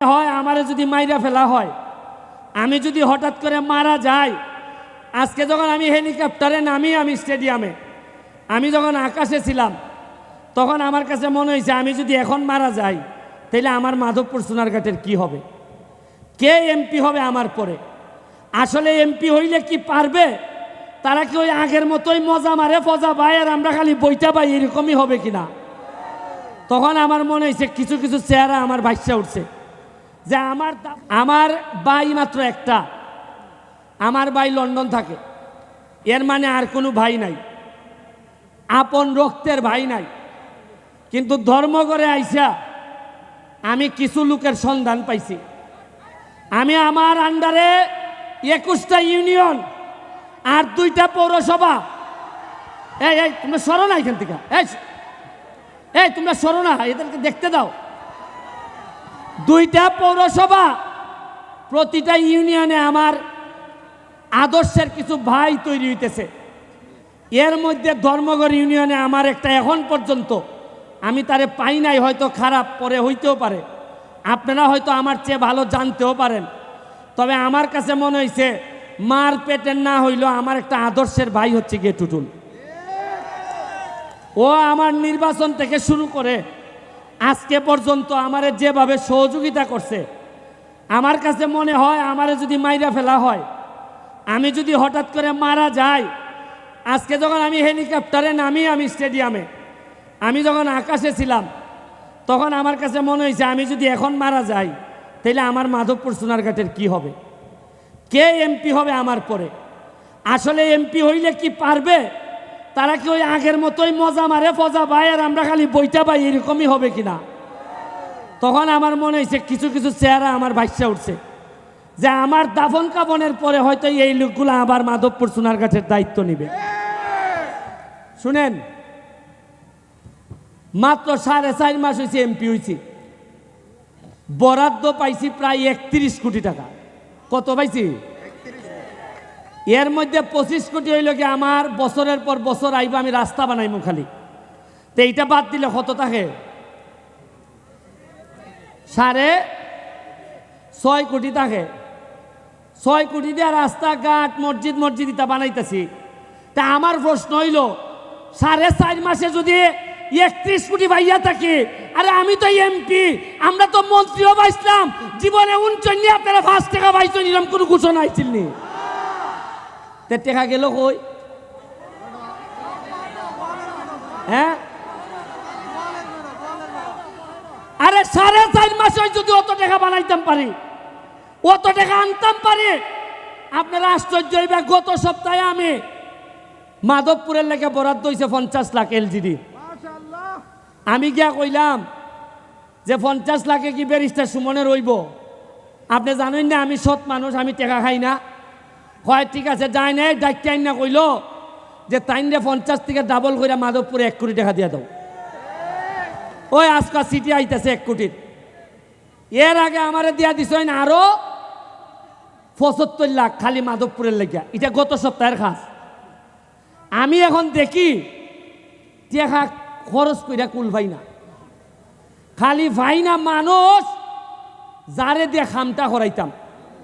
হয়, আমারে যদি মাইরা ফেলা হয়। আমি যদি হঠাৎ করে মারা যাই, আজকে যখন আমি হেলিকপ্টারে নামি আমি স্টেডিয়ামে, আমি যখন আকাশে ছিলাম, তখন আমার কাছে মনে হয়েছে, আমি যদি এখন মারা যাই তাহলে আমার মাধবপুর সোনারঘাটের কি হবে? কে এমপি হবে আমার পরে? আসলে এমপি হইলে কি পারবে? তারা কি ওই আগের মতোই মজা মারে, ফজা পায়, আর আমরা খালি বইটা পাই, এরকমই হবে কিনা? তখন আমার মনে হয়েছে, কিছু কিছু চেহারা আমার ভাইসা উঠছে। যে আমার আমার ভাই মাত্র একটা। আমার ভাই লন্ডন থাকে। এর মানে আর কোনো ভাই নাই। আপন রক্তের ভাই নাই। কিন্তু ধর্ম করে আইসা আমি কিছু লোকের সন্ধান পাইছি। আমি আমার আন্ডারে একুশটা ইউনিয়ন আর দুইটা পৌরসভা। এই এই, তোমরা সরো না এখান থেকে। এই, তোমরা সরো না, এদেরকে দেখতে দাও। দুইটা পৌরসভা, প্রতিটা ইউনিয়নে আমার আদর্শের কিছু ভাই তৈরি হইতেছে। এর মধ্যে ধর্মগড় ইউনিয়নে আমার একটা এখন পর্যন্ত, আমি তারে পাই নাই, হয়তো খারাপ, পরে হইতেও পারে। আপনারা হয়তো আমার চেয়ে ভালো জানতেও পারেন। তবে আমার কাছে মনে হয়েছে মার পেটের না হইলেও আমার একটা আদর্শের ভাই হচ্ছে গিয়ে টুটুল। ও আমার নির্বাচন থেকে শুরু করে আজকে পর্যন্ত আমারে যেভাবে সহযোগিতা করছে, আমার কাছে মনে হয় আমারে যদি মাইরা ফেলা হয়, আমি যদি হঠাৎ করে মারা যাই, আজকে যখন আমি হেলিকপ্টারে নামি আমি স্টেডিয়ামে, আমি যখন আকাশে ছিলাম, তখন আমার কাছে মনে হয়েছে আমি যদি এখন মারা যাই তাহলে আমার মাধবপুর সোনারঘাটের কি হবে? কে এমপি হবে আমার পরে? আসলে এমপি হইলে কি পারবে? তারা কি ওই আগের মতোই মজা মারে, ফজা পায়, আর আমরা খালি বইটা পাই, এরকমই হবে কিনা? তখন আমার মনে হয়েছে, কিছু কিছু চেহারা আমার ভাইসা উঠছে। যে আমার দাফন কাফনের পরে হয়তো এই লোকগুলো আবার মাধবপুর সোনারঘাটের দায়িত্ব নিবে। শুনেন, মাত্র সাড়ে চার মাস হয়েছে এমপি হয়েছি। বরাদ্দ পাইছি প্রায় একত্রিশ কোটি টাকা। কত পাইছি? এর মধ্যে পঁচিশ কোটি হইল কি আমার বছরের পর বছর আইব, আমি রাস্তা বানাইমু খালি। তো এইটা বাদ দিলে কত থাকে? সাড়ে ছয় কোটি থাকে। ছয় কোটি দিয়ে রাস্তাঘাট, মসজিদ মসজিদ ইটা বানাইতেছি। তা আমার প্রশ্ন হইল, সাড়ে চার মাসে যদি একত্রিশ কোটি ভাইয়া থাকে, আরে আমি তো এমপি, আমরা তো মন্ত্রীও পাইছিলাম জীবনে উনচন্নি আপনারা পাঁচ টাকা পাইছেন এরকম কোনো ঘোষণা আইছিল নি। তে টেকা গেল কই হ্যাঁ আরে সাড়ে চার মাসে যদি অত টাকা বানাইতাম পারি অত টাকা আনতাম পারি আপনারা আশ্চর্য হইবে গত সপ্তাহে আমি মাধবপুরের লেগে বরাদ্দ হয়েছে পঞ্চাশ লাখ এলজিডি। আমি গিয়া কইলাম যে পঞ্চাশ লাখে কি ব্যারিস্টার সুমনে রইব আপনি জানেন না আমি সৎ মানুষ আমি টেকা খাই না। হয় ঠিক আছে, যাই নাই ডাক্তার না কইল যে তাইনরে পঞ্চাশ থেকে ডাবল করে মাধবপুরে এক কোটি টাকা দিয়ে দাও। ওই আজকাল সিটি আইতেছে এক কোটির। এর আগে আমারে দিয়া দিছ না আরও পঁচাত্তর লাখ খালি মাধবপুরের লেগিয়া। এটা গত সপ্তাহের খাস। আমি এখন দেখি টেকা খরচ কইরা কুল ভাই না। খালি ভাই না, মানুষ, যারে দিয়ে খামটা করাইতাম